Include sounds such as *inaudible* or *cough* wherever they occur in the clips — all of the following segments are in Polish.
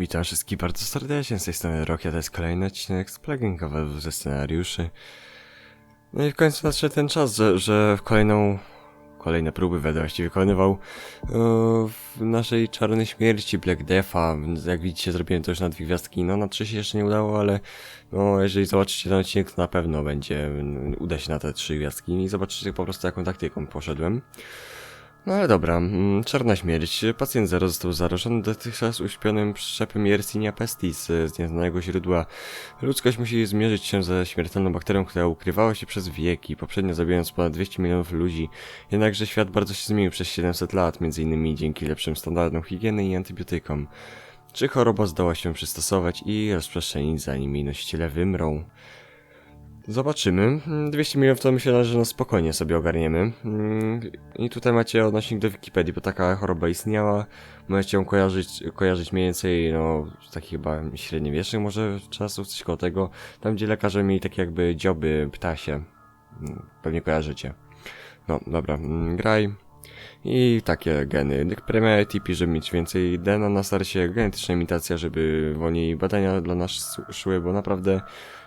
Witam wszystkich bardzo serdecznie, z tej strony Rokia, to jest kolejny odcinek z plugingowy ze scenariuszy. No i w końcu nadszedł ten czas, że, że w kolejną, kolejne próby będę właściwie wykonywał e, w naszej czarnej śmierci Black Death'a. Jak widzicie zrobiłem to już na dwie gwiazdki, no na trzy się jeszcze nie udało, ale no jeżeli zobaczycie ten odcinek to na pewno będzie, uda się na te trzy gwiazdki i zobaczycie po prostu jaką taktyką poszedłem. No ale dobra, mm, czarna śmierć. Pacjent zero został zarażony dotychczas uśpionym przyczepem Yersinia pestis z nieznanego źródła. Ludzkość musi zmierzyć się ze śmiertelną bakterią, która ukrywała się przez wieki, poprzednio zabijając ponad 200 milionów ludzi. Jednakże świat bardzo się zmienił przez 700 lat, innymi dzięki lepszym standardom higieny i antybiotykom. Czy choroba zdoła się przystosować i rozprzestrzenić, zanim jej nosiciele wymrą? Zobaczymy. 200 milionów to myślę, że no spokojnie sobie ogarniemy. Mm, I tutaj macie odnośnik do Wikipedii, bo taka choroba istniała. Możecie ją kojarzyć, kojarzyć mniej więcej, no, z takich chyba średniowiecznych może czasów, coś koło tego. Tam, gdzie lekarze mieli takie jakby dzioby ptasie. Mm, Pewnie kojarzycie. No, dobra, mm, graj. I takie geny. Primarity, żeby mieć więcej DNA na starcie, genetyczna imitacja, żeby wolniej badania dla nas szły, bo naprawdę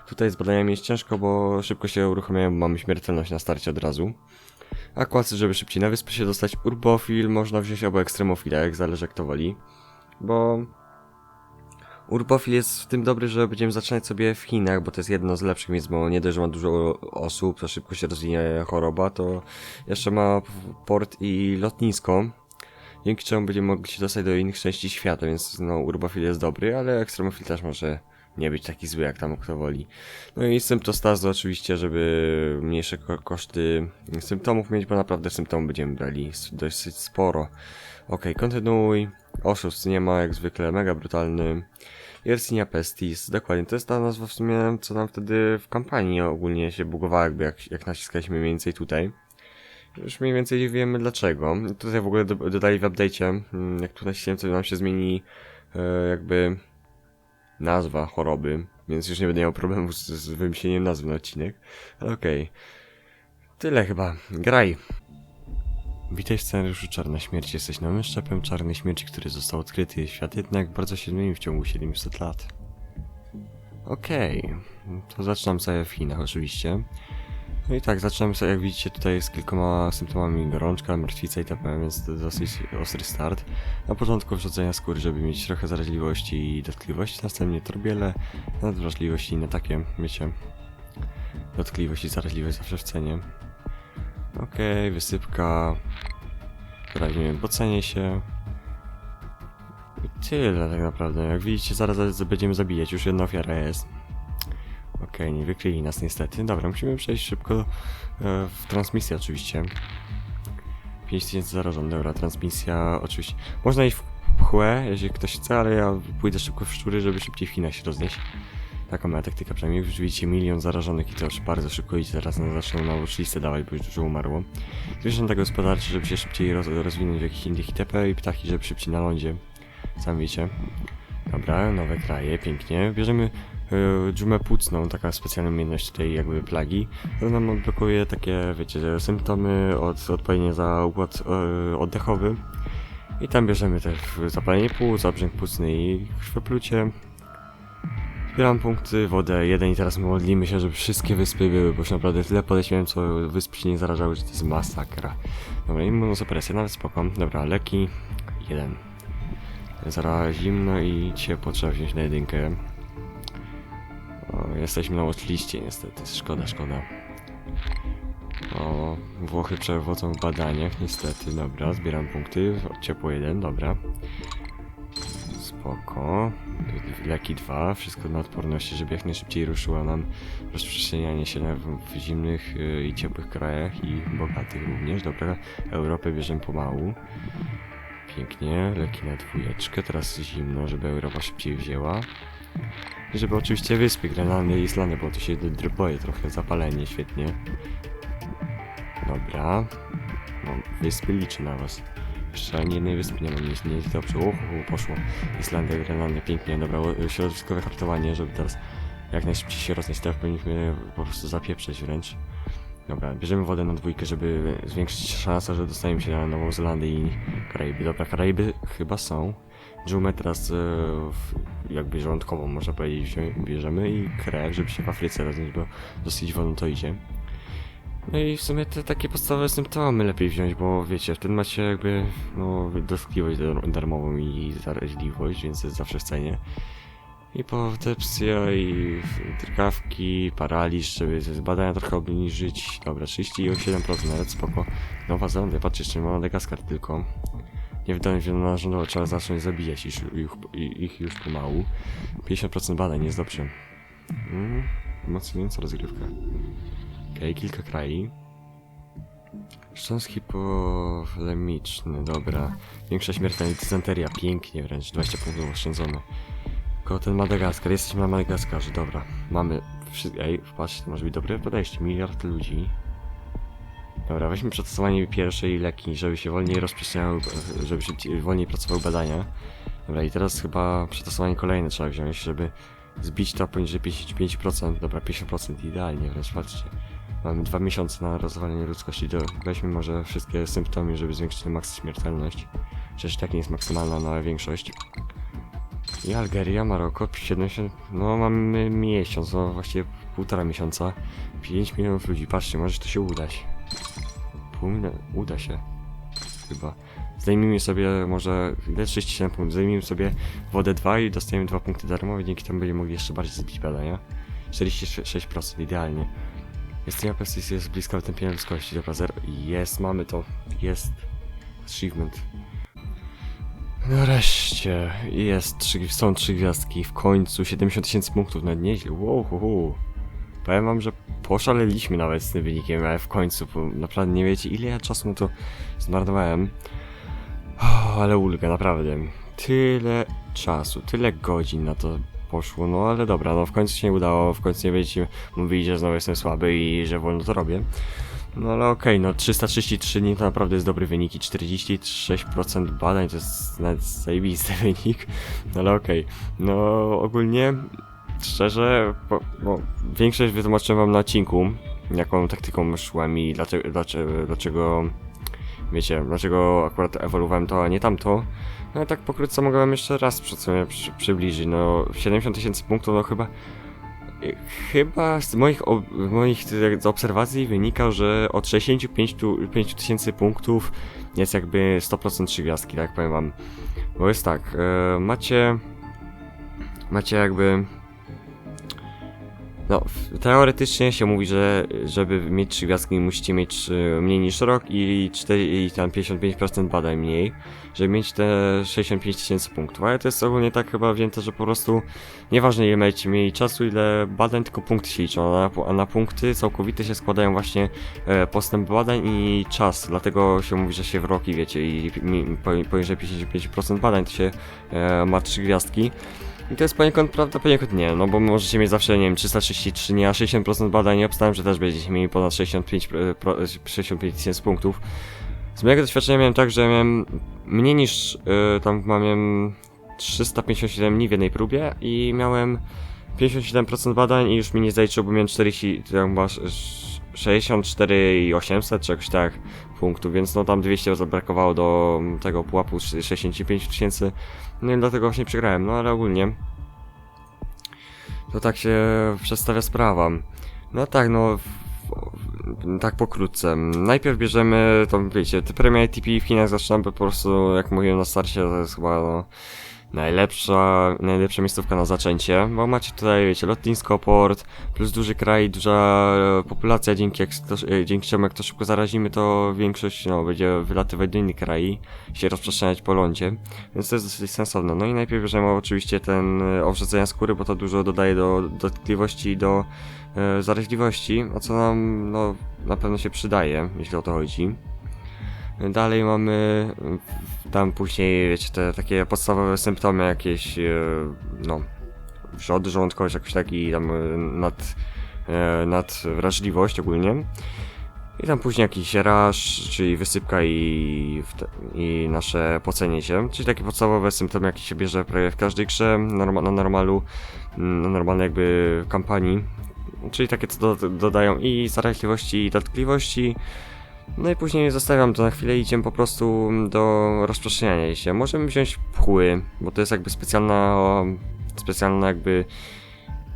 tutaj z badaniami jest ciężko, bo szybko się uruchamiają, bo mamy śmiertelność na starcie od razu. Akwacy, żeby szybciej na wyspę się dostać. Urbofil można wziąć albo ekstremofila, jak zależy jak to woli. Bo Urbofil jest w tym dobry, że będziemy zaczynać sobie w Chinach, bo to jest jedno z lepszych miejsc, bo nie dość, że ma dużo osób, to szybko się rozwinie choroba, to jeszcze ma port i lotnisko, dzięki czemu będziemy mogli się dostać do innych części świata, więc no Urbofil jest dobry, ale Extremofil też może nie być taki zły, jak tam kto woli. No i symptostazy oczywiście, żeby mniejsze ko koszty symptomów mieć, bo naprawdę symptomów będziemy brali dosyć sporo. Ok, kontynuuj. Oszust nie ma, jak zwykle, mega brutalny. Yersinia pestis, dokładnie, to jest ta nazwa w sumie, co nam wtedy w kampanii ogólnie się bugowała, jakby jak, jak naciskaliśmy mniej więcej tutaj. Już mniej więcej wiemy dlaczego. Tutaj w ogóle do, dodali w update'cie, mm, jak tu nacisnę, to nam się zmieni e, jakby nazwa choroby, więc już nie będę miał problemu z, z wymyśleniem nazwy na odcinek. Ale okej. Okay. Tyle chyba. Graj. Witaj w scenariuszu Czarna Śmierć. Jesteś nowym szczepem Czarnej Śmierci, który został odkryty. Świat jednak bardzo się zmienił w ciągu 700 lat. Okej. Okay. To zaczynam sobie w Chinach oczywiście. No i tak, zaczynamy sobie, jak widzicie, tutaj z kilkoma symptomami gorączka, martwica itp., więc to dosyć ostry start. Na początku wrzucenia skóry, żeby mieć trochę zaraźliwości i dotkliwości, następnie torbiele, nadwrażliwości i na takie, wiecie, dotkliwość i zaraźliwość zawsze w cenie. Okej, okay, wysypka, prawidłowe bocenie się. I tyle tak naprawdę, jak widzicie, zaraz będziemy zabijać, już jedna ofiara jest. Okej, nie wykryli nas niestety. Dobra, musimy przejść szybko e, w transmisję oczywiście. 5000 zarażonych, dobra, transmisja oczywiście. Można iść w pchłę, jeżeli ktoś chce, ale ja pójdę szybko w szczury, żeby szybciej w Chinach się roznieść. Taką moja taktyka przynajmniej. Już widzicie milion zarażonych i to już bardzo szybko idzie. Teraz no, zaczną na listę dawać, bo już dużo umarło. Zwierzęta gospodarcze, żeby się szybciej roz rozwinąć w jakichś innych itp. i ptaki, żeby szybciej na lądzie. Sam wiecie. Dobra, nowe kraje, pięknie. Bierzemy dżumę płucną, taka specjalna umiejętność tej jakby plagi. To nam odblokuje takie, wiecie, symptomy od odpowiednie za układ yy, oddechowy. I tam bierzemy też zapalenie płuc, zabrzęk płucny i krwioplucie. Zbieram punkty, wodę jeden i teraz modlimy się, żeby wszystkie wyspy były, bo już naprawdę tyle poleciałem, co wyspy się nie zarażały, że to jest masakra. Dobra, immunosupresja, nawet spoko. Dobra, leki, jeden. Zaraz zimno i ciepło trzeba wziąć na jedynkę. Jesteśmy na watchliście niestety, szkoda, szkoda. O, Włochy przewodzą w badaniach, niestety, dobra, zbieram punkty, ciepło jeden, dobra. Spoko. Leki 2, wszystko na odporności, żeby jak najszybciej ruszyło nam rozprzestrzenianie się w, zimnych yy, i ciepłych krajach i bogatych również. Dobra, Europę bierzemy pomału. Pięknie, leki na dwójeczkę, teraz zimno, żeby Europa szybciej wzięła. Żeby oczywiście wyspy Grenlandia i Islandia, bo to się boję trochę, zapalenie, świetnie. Dobra. No, wyspy liczę na was. Jeszcze ani jednej wyspy nie mam, nie, nie jest dobrze. Uhu, poszło. Islandia, Grenlandia, pięknie, dobra, środowiskowe hartowanie, żeby teraz jak najszybciej się roznieść, teraz powinniśmy po prostu zapieprzeć wręcz. Dobra, bierzemy wodę na dwójkę, żeby zwiększyć szansę, że dostaniemy się na Nową Zelandię i Karaiby. Dobra, Karaiby chyba są. Dżumę teraz e, w, jakby żołądkową, można powiedzieć, bierzemy i krew, żeby się w Afryce roznieść, bo dosyć wolno to idzie. No i w sumie te takie podstawowe symptomy lepiej wziąć, bo wiecie, wtedy macie jakby, no, dotkliwość dar- darmową i zaraźliwość, więc jest zawsze w cenie. Hipoterpsja i drgawki, paraliż, żeby te badania trochę obniżyć. Dobra, 37%, nawet spoko. Nowa Zelandia, patrzcie, jeszcze ma Madagaskar tylko. Nie wydaje mi się, że rządowo trzeba zacząć zabijać ich, ich, ich już pomału. 50% badań, jest dobrze. Mm, umacniająca rozgrywka. Okej, kilka krajów. Szcząs hipolemiczny, dobra. Większa śmiertelność dysenteria, pięknie wręcz, 20 punktów oszczędzone. Tylko ten Madagaskar, jesteśmy na Madagaskarze, dobra. Mamy, ej, patrzcie, to może być dobre podejście, miliard ludzi. Dobra, weźmy przetestowanie pierwszej leki, żeby się wolniej rozprzestrzeniały, żeby szybciej, wolniej pracowały badania. Dobra, i teraz chyba przetestowanie kolejne trzeba wziąć, żeby zbić to poniżej 55%, dobra, 50% idealnie wręcz, patrzcie. Mamy dwa miesiące na rozwalenie ludzkości, to weźmy może wszystkie symptomy, żeby zwiększyć maks śmiertelność. Przecież tak nie jest maksymalna na większość. I Algeria, Maroko, 70, no mamy miesiąc, no właściwie półtora miesiąca. 5 milionów ludzi, patrzcie, może to się udać. Pół miliona, uda się. Chyba. Zdejmijmy sobie może, ile 37 punktów, zdejmijmy sobie wodę 2 i dostajemy 2 punkty darmowe, dzięki temu będziemy mogli jeszcze bardziej zbić badania. 46% idealnie. Jest Pestis jest blisko wytępienia ludzkości, dobra, zero. Jest, mamy to, jest. Achievement. Nareszcie, jest, są trzy gwiazdki, w końcu 70 tysięcy punktów, nawet nieźle, wow. Powiem wam, że poszaleliśmy nawet z tym wynikiem, ale w końcu, bo naprawdę nie wiecie ile ja czasu na to zmarnowałem. Oh, ale ulga, naprawdę. Tyle czasu, tyle godzin na to poszło, no ale dobra, no w końcu się nie udało, w końcu nie będziecie mówili, że znowu jestem słaby i że wolno to robię. No ale okej, no 333 dni to naprawdę jest dobry wynik i 46% badań to jest nawet zajebisty *laughs* wynik. No ale okej, no ogólnie szczerze, bo, bo większość wytłumaczyłem wam na odcinku, jaką taktyką szłem i dlaczego, dlaczego, dlaczego wiecie, dlaczego akurat ewoluowałem to, a nie tamto. No i tak pokrótce mogę wam jeszcze raz przy, przy, przybliżyć, no 70 tysięcy punktów, no chyba Chyba z moich, ob- moich z obserwacji wynika, że od 65 tu- 5 tysięcy punktów jest jakby 100% trzy gwiazdki, tak powiem wam. Bo jest tak, e, macie macie jakby no, teoretycznie się mówi, że żeby mieć trzy gwiazdki musicie mieć e, mniej niż rok i, 4, i tam 55% badań mniej, żeby mieć te 65 tysięcy punktów, ale to jest ogólnie tak chyba wzięte, że po prostu Nieważne ile będziecie mieli czasu, ile badań, tylko punkty się liczą, a na, a na punkty całkowite się składają właśnie e, postęp badań i czas, dlatego się mówi, że się w roki, wiecie, i poniżej 55% badań to się e, ma 3 gwiazdki. I to jest poniekąd prawda, poniekąd nie, no bo możecie mieć zawsze, nie wiem, 333 dni, a 60% badań nie obstawiam, że też będziecie mieli ponad 65, e, pro, 65 tysięcy punktów. Z mojego doświadczenia miałem tak, że miałem mniej niż, e, tam mam 357 dni w jednej próbie i miałem 57% badań i już mi nie zaliczył, bo miałem 40, tam chyba 64 i 800 czy jakoś tak punktów, więc no tam 200 zabrakowało do tego pułapu 65 tysięcy, no i dlatego właśnie przegrałem, no ale ogólnie to tak się przedstawia sprawa. No tak, no tak pokrótce. Najpierw bierzemy, to wiecie, te premie ITP w Chinach zaczynamy po prostu, jak mówiłem na starcie, to jest chyba no, najlepsza, najlepsza miejscówka na zaczęcie, bo macie tutaj, wiecie, lotnisko, port, plus duży kraj, duża e, populacja, dzięki, jak to, e, dzięki czemu jak to szybko zarazimy, to większość, no, będzie wylatywać do innych krajów, się rozprzestrzeniać po lądzie, więc to jest dosyć sensowne. No i najpierw bierzemy oczywiście ten e, owrzedzenia skóry, bo to dużo dodaje do dotkliwości i do e, zaraźliwości, a co nam, no, na pewno się przydaje, jeśli o to chodzi. Dalej mamy tam później, wiecie, te takie podstawowe symptomy jakieś, e, no, wrzody żołądkowe, czy jakoś taki tam e, nad, e, nadwrażliwość ogólnie. I tam później jakiś raż, czyli wysypka i, i nasze pocenie się, czyli takie podstawowe symptomy, jakie się bierze prawie w każdej grze, norma, na normalu, mm, na normalnej jakby kampanii. Czyli takie, co do, dodają i zaraźliwości, i dotkliwości, No i później zostawiam to na chwilę i idziemy po prostu do rozprzestrzeniania się. Możemy wziąć pchły, bo to jest jakby specjalna, specjalna jakby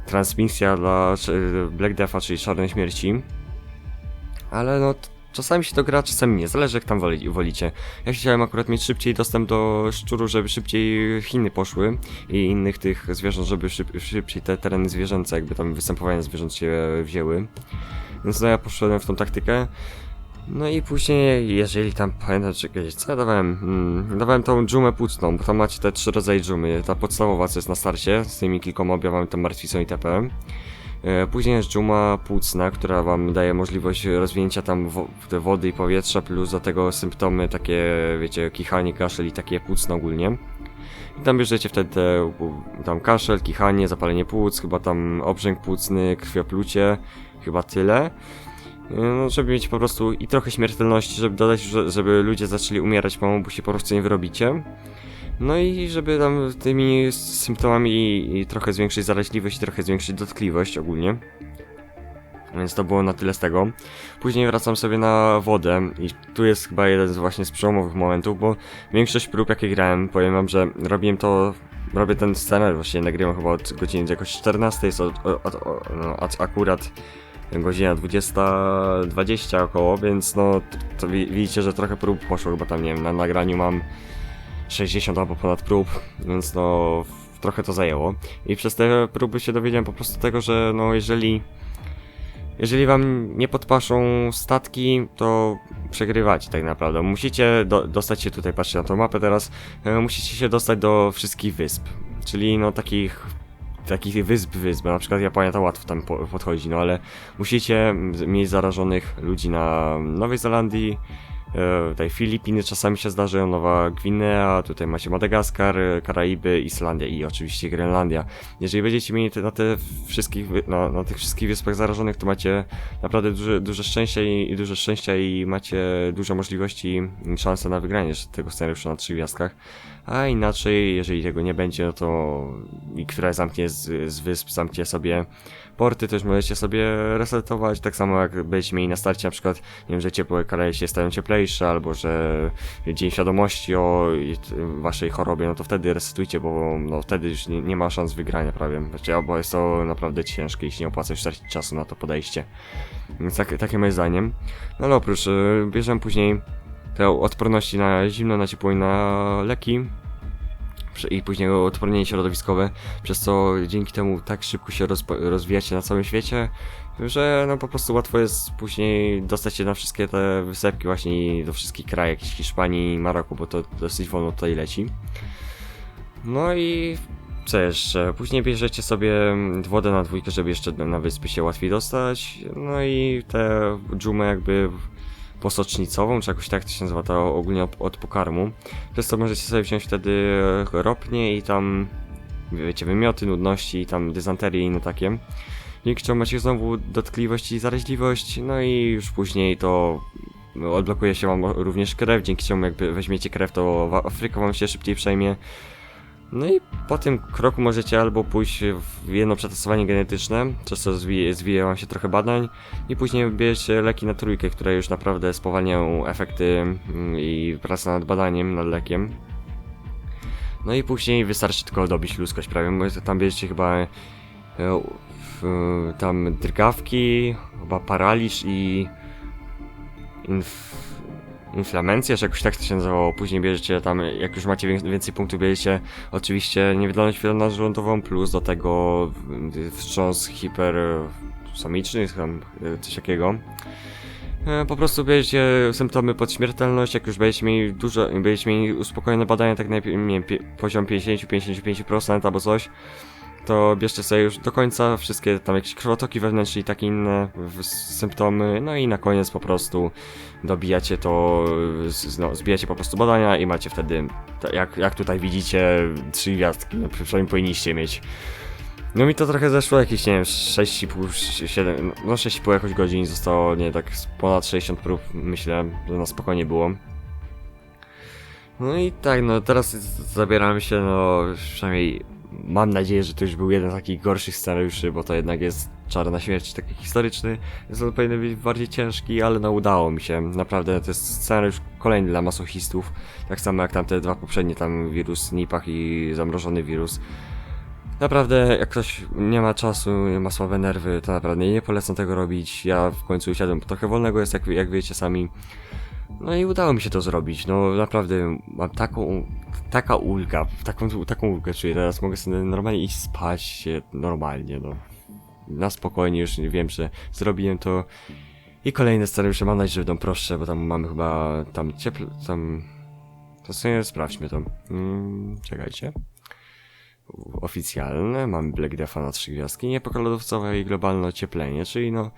transmisja dla Black Death'a, czyli Czarnej Śmierci. Ale no, czasami się to gra, czasami nie, zależy jak tam woli, wolicie. Ja chciałem akurat mieć szybciej dostęp do szczurów, żeby szybciej Chiny poszły i innych tych zwierząt, żeby szyb, szybciej te tereny zwierzęce, jakby tam występowania zwierząt się wzięły. Więc no ja poszedłem w tą taktykę. No i później, jeżeli tam pamiętam, czekaj, co ja dawałem? Hmm, dawałem tą dżumę płucną, bo tam macie te trzy rodzaje dżumy. Ta podstawowa, co jest na starcie, z tymi kilkoma objawami, tam martwicą i TP. E, Później jest dżuma płucna, która wam daje możliwość rozwinięcia tam wo wody i powietrza, plus do tego symptomy takie, wiecie, kichanie, kaszel i takie płucne ogólnie. I tam bierzecie wtedy te, tam kaszel, kichanie, zapalenie płuc, chyba tam obrzęk płucny, krwioplucie, chyba tyle. No, żeby mieć po prostu i trochę śmiertelności, żeby dodać, że- żeby ludzie zaczęli umierać bo się po prostu nie wyrobicie. No i żeby tam tymi symptomami i, trochę zwiększyć zaraźliwość trochę zwiększyć dotkliwość ogólnie. Więc to było na tyle z tego. Później wracam sobie na wodę i tu jest chyba jeden z właśnie z przełomowych momentów, bo większość prób jakie grałem, powiem wam, że robiłem to, robię ten scenariusz, właśnie nagrywam chyba od godziny jakoś 14, jest od, od, od, no, akurat godzina 20.20 około, więc no to, to wi- widzicie, że trochę prób poszło, chyba tam nie wiem, na nagraniu mam 60 albo ponad prób, więc no trochę to zajęło. I przez te próby się dowiedziałem po prostu tego, że no jeżeli jeżeli wam nie podpaszą statki, to przegrywacie tak naprawdę. Musicie do, dostać się tutaj, patrzcie na tą mapę teraz, e, musicie się dostać do wszystkich wysp. Czyli no takich takich wysp, wysp, na przykład Japonia to łatwo tam po, podchodzi, no ale musicie mieć zarażonych ludzi na Nowej Zelandii, tutaj Filipiny czasami się zdarzają, Nowa Gwinea, tutaj macie Madagaskar, e, Karaiby, Islandia i oczywiście Grenlandia. Jeżeli będziecie mieli te, na, te wszystkich, na, na tych wszystkich wyspach zarażonych, to macie naprawdę duże, duże szczęście i, i duże szczęścia i macie duże możliwości i szanse na wygranie tego scenariusza na trzech gwiazdkach. A inaczej, jeżeli tego nie będzie, no to i która zamknie z, z wysp, zamknie sobie porty, też możecie sobie resetować, tak samo jak będziecie mieli na starcie na przykład, nie wiem, że ciepłe kraje się stają cieplejsze, albo że Dzień Świadomości o waszej chorobie, no to wtedy resetujcie, bo no wtedy już nie, nie ma szans wygrania prawie, znaczy, bo jest to naprawdę ciężkie, jeśli nie opłaca się tracić czasu na to podejście. Więc tak, takie moje zdaniem. No ale oprócz, y, bierzemy później te odporności na zimno, na ciepło i na leki. I później odpornienie środowiskowe, przez co dzięki temu tak szybko się rozwijacie na całym świecie, że no po prostu łatwo jest później dostać się na wszystkie te wysepki właśnie do wszystkich krajów, jakichś Hiszpanii, Maroku, bo to dosyć wolno tutaj leci. No i co jeszcze? Później bierzecie sobie wodę na dwójkę, żeby jeszcze na wyspy się łatwiej dostać. No i tę dżumę jakby posocznicową, czy jakoś tak to się nazywa, to ogólnie od, pokarmu. Przez to możecie sobie wziąć wtedy e, ropnie i tam, wiecie, wymioty, nudności, tam dysanterię i inne takie. Dzięki czemu macie znowu dotkliwość i zaraźliwość, no i już później to odblokuje się wam również krew, dzięki czemu jakby weźmiecie krew, to Afryka wam się szybciej przejmie. No i po tym kroku możecie albo pójść w jedno przetestowanie genetyczne, przez co zwije wam się trochę badań, i później bierzecie leki na trójkę, które już naprawdę spowalniają efekty mm, i pracę nad badaniem, nad lekiem. No i później wystarczy tylko dobić ludzkość prawie, tam bierzecie chyba e, tam drgawki, chyba paraliż i inf, inflamencja, czy jakoś tak to się nazywało. Później bierzecie tam, jak już macie wię- więcej punktów, bierzecie oczywiście niewydolność wielonarzędową, plus do tego y, wstrząs hipersamiczny, tam y, coś takiego. E, Po prostu bierzecie symptomy pod śmiertelność, jak już będziecie mieli dużo, będziecie mieli uspokojone badania, tak najpierw, nie wiem, poziom 50-55% albo coś, to bierzcie sobie już do końca wszystkie tam jakieś krwotoki wewnętrzne i takie inne symptomy, no i na koniec po prostu dobijacie to, no, zbijacie po prostu badania i macie wtedy, jak, jak tutaj widzicie, trzy gwiazdki, no przynajmniej powinniście mieć. No mi to trochę zeszło, jakieś, nie wiem, 6,5, 7, no 6,5 jakoś godzin, zostało, nie tak ponad 60 prób, myślę, że na spokojnie było. No i tak, no teraz zabieramy się, no przynajmniej mam nadzieję, że to już był jeden z takich gorszych scenariuszy, bo to jednak jest Czarna Śmierć, taki historyczny, więc on powinien być bardziej ciężki, ale no udało mi się. Naprawdę to jest scenariusz kolejny dla masochistów, tak samo jak tamte dwa poprzednie, tam wirus Nipach i zamrożony wirus. Naprawdę, jak ktoś nie ma czasu, ma słabe nerwy, to naprawdę nie polecam tego robić. Ja w końcu usiadłem, trochę wolnego jest, jak, jak wiecie sami. No i udało mi się to zrobić. No naprawdę mam taką, taka ulga, taką, taką ulgę czuję. Teraz mogę sobie normalnie iść spać się normalnie, no. Na spokojnie już wiem, że zrobiłem to. I kolejne scenariusze mam nadzieję, że będą prostsze, bo tam mamy chyba tam cieple, tam... To sobie sprawdźmy to. Mm, czekajcie oficjalne, mamy Black Death'a na trzy gwiazdki, niepokolodowcowe i globalne ocieplenie, czyli no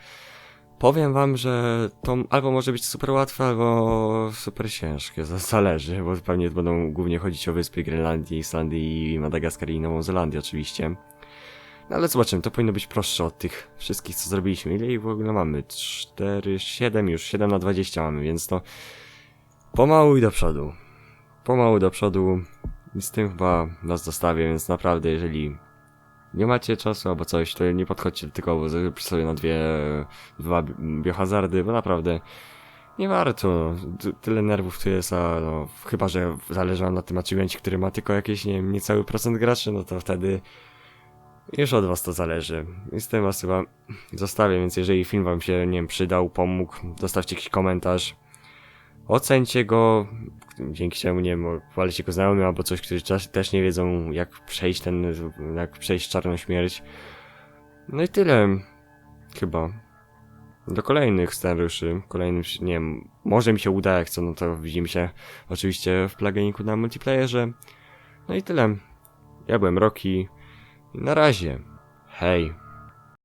powiem wam, że to albo może być super łatwe, albo super ciężkie, *laughs* zależy, bo pewnie będą głównie chodzić o wyspy Grenlandii, Islandii, Madagaskar i Nową Zelandię oczywiście. No ale zobaczymy, to powinno być prostsze od tych wszystkich, co zrobiliśmy. Ile ich w ogóle mamy? 4, 7 już, 7 na 20 mamy, więc to pomału i do przodu. Pomału do przodu. I z tym chyba was zostawię, więc naprawdę, jeżeli nie macie czasu albo coś, to nie podchodźcie tylko sobie na dwie, dwa bi- biohazardy, bo naprawdę nie warto. Tyle nerwów tu jest, a no, chyba, że zależy wam na tym achievemencie, który ma tylko jakieś, nie wiem, niecały procent graczy, no to wtedy już od was to zależy. I z tym was chyba zostawię, więc jeżeli film wam się, nie wiem, przydał, pomógł, zostawcie jakiś komentarz. Ocencie go, dzięki czemu, nie wiem, chwalicie go znajomym albo coś, którzy też, nie wiedzą, jak przejść ten, jak przejść czarną śmierć. No i tyle. Chyba. Do kolejnych scenariuszy, kolejnym, nie wiem, może mi się uda, jak co, no to widzimy się oczywiście w pluginiku na multiplayerze. No i tyle. Ja byłem Rocky. Na razie. Hej.